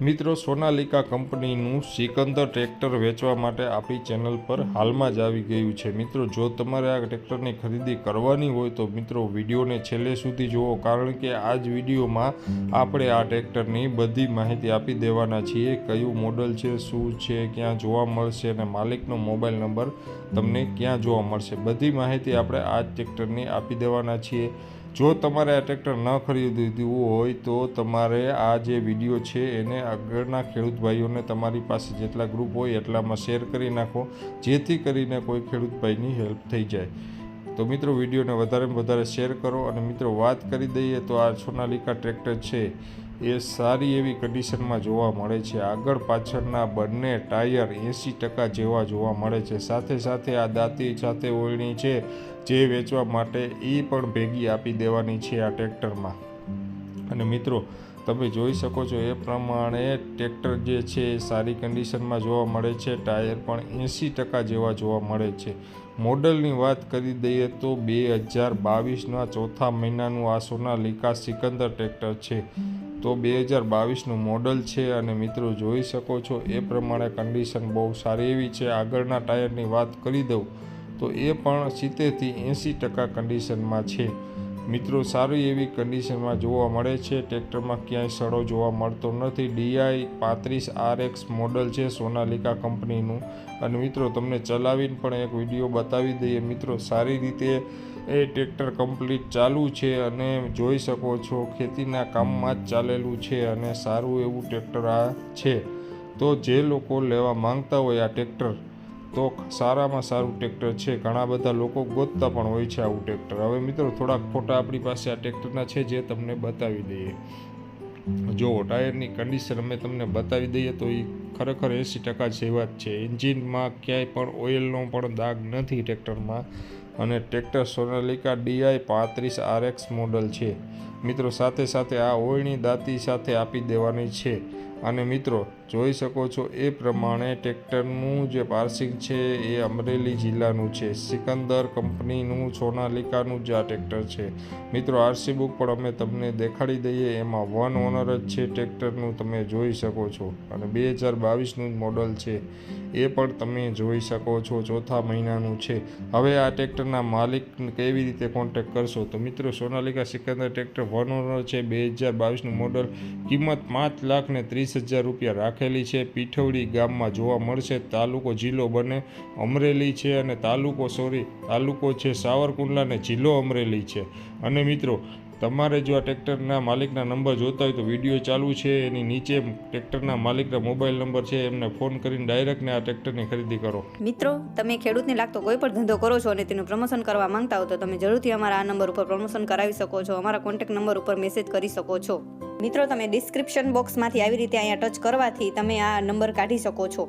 મિત્રો, સોનાલિકા કંપનીનું સિકંદર ટ્રેક્ટર વેચવા માટે આપણી ચેનલ પર હાલમાં જ આવી ગયું છે. મિત્રો, જો તમારે આ ટ્રેક્ટરની ખરીદી કરવાની હોય તો મિત્રો, વિડીયોને છેલ્લે સુધી જુઓ, કારણ કે આ જ વિડીયોમાં આપણે આ ટ્રેક્ટરની બધી માહિતી આપી દેવાના છીએ, કયું મોડલ છે, શું છે, ક્યાં જોવા મળશે અને માલિકનો મોબાઈલ નંબર તમને ક્યાં જોવા મળશે. બધી માહિતી આપણે આ ટ્રેક્ટરની આપી દેવાના છીએ. જો તમારે આ ટ્રેક્ટર ન ખરીદવું હોય તો તમારે આ જે વીડિયો છે એને આગળના ખેડૂત ભાઈઓને તમારી પાસે જેટલા ગ્રુપ હોય એટલામાં શેર કરી નાખો, જેથી કરીને કોઈ ખેડૂત ભાઈની હેલ્પ થઈ જાય. તો મિત્રો વિડીયોને વધારેમાં વધારે શેર કરો અને મિત્રો, વાત કરી દઈએ તો આ સોનાલિકા ટ્રેક્ટર છે. એ સારી એવી કન્ડિશનમાં જોવા મળે છે. આગળ પાછળના બંને ટાયર એંસી ટકા જેવા જોવા મળે છે. સાથે સાથે આ દાંતી સાથે ઓળણી છે જે વેચવા માટે એ પણ ભેગી આપી દેવાની છે આ ટ્રેક્ટરમાં. અને મિત્રો, તમે જોઈ શકો છો એ પ્રમાણે ટ્રેક્ટર જે છે એ સારી કન્ડિશનમાં જોવા મળે છે. ટાયર પણ એંસી ટકા જેવા જોવા મળે છે. મોડલની વાત કરી દઈએ તો બે હજાર બાવીસના ચોથા મહિનાનું આ સોનાલિકા સિકંદર ટ્રેક્ટર છે. તો બે હજાર બાવીસનું મોડલ છે અને મિત્રો જોઈ શકો છો, એ પ્રમાણે કન્ડિશન બહુ સારી એવી છે. આગળના ટાયરની વાત કરી દઉં, તો એ પણ સિત્તેરથી એંસી ટકા કન્ડિશનમાં છે. મિત્રો સારી એવી કન્ડિશનમાં જોવા મળે છે, ટ્રેક્ટરમાં ક્યાંય સડો જોવા મળતો નથી. ડીઆઈ પાંત્રીસ આર એક્સ મોડલ છે સોનાલિકા કંપનીનું. અને મિત્રો તમને ચલાવીને પણ એક વીડિયો બતાવી દઈએ. મિત્રો સારી રીતે એ ટ્રેક્ટર કમ્પ્લીટ ચાલુ છે અને જોઈ શકો છો ખેતીના કામમાં જ ચાલેલું છે અને સારું એવું ટ્રેક્ટર આ છે. તો જે લોકો લેવા માંગતા હોય આ ટ્રેક્ટર, તો સારામાં સારું ટ્રેક્ટર છે. ઘણા બધા લોકો ગોતતા પણ હોય છે આવું ટ્રેક્ટર. હવે મિત્રો, થોડાક ફોટા આપણી પાસે આ ટ્રેક્ટરના છે જે તમને બતાવી દઈએ. જો ટાયરની કન્ડિશન અમે તમને બતાવી દઈએ તો એ ખરેખર એંસી ટકા જેવા જ છે. એન્જિનમાં ક્યાંય પણ ઓઇલનો પણ દાગ નથી ટ્રેક્ટરમાં અને ટ્રેક્ટર સોનાલિકા ડીઆઈ પાંત્રીસ આરએક્સ મોડલ છે. મિત્રો, સાથે સાથે આ ઓળણી દાંતી સાથે આપી દેવાની છે. અને મિત્રો, જોઈ શકો છો એ પ્રમાણે ટ્રેક્ટરનું જે પાર્સિંગ છે એ અમરેલી જિલ્લાનું છે. સિકંદર કંપનીનું સોનાલિકાનું જ આ ટ્રેક્ટર છે. મિત્રો, આરસી બુક પણ અમે તમને દેખાડી દઈએ. એમાં વન ઓનર જ છે ટ્રેક્ટરનું, તમે જોઈ શકો છો. અને બે હજાર બાવીસનું મોડલ છે. એ પણ તમે જોઈ શકો છો, ચોથા મહિનાનું છે. હવે આ ટ્રેક્ટરના માલિક કેવી રીતે કોન્ટેક્ટ કરશો? તો મિત્રો, Sonalika Sikandar tractor one owner છે. બે હજાર બાવીસનું મોડલ કિંમત પાંચ લાખ ને ત્રીસ હજાર રૂપિયા રાખેલી છે. પીઠવડી ગામમાં જોવા મળશે, તાલુકો જિલ્લો બને અમરેલી છે અને તાલુકો સોરી તાલુકો છે સાવરકુંડલા અને જિલ્લો અમરેલી છે. અને મિત્રો તમારે જો આ ટ્રેક્ટરના માલિકના નંબર જોતા હોય તો વીડિયો ચાલુ છે, એની નીચે ટ્રેક્ટરના માલિકના મોબાઈલ નંબર છે, એમને ફોન કરીને ડાયરેક્ટને આ ટ્રેક્ટરની ખરીદી કરો. મિત્રો, તમે ખેડૂતને લાગતો કોઈ પણ ધંધો કરો છો અને તેનું પ્રમોશન કરવા માંગતા હો તો તમે જરૂરથી અમારા આ નંબર ઉપર પ્રમોશન કરાવી શકો છો, અમારા કોન્ટેક્ટ નંબર ઉપર મેસેજ કરી શકો છો. મિત્રો, તમે ડિસ્ક્રિપ્શન બોક્સમાંથી આવી રીતે અહીંયા ટચ કરવાથી તમે આ નંબર કાઢી શકો છો.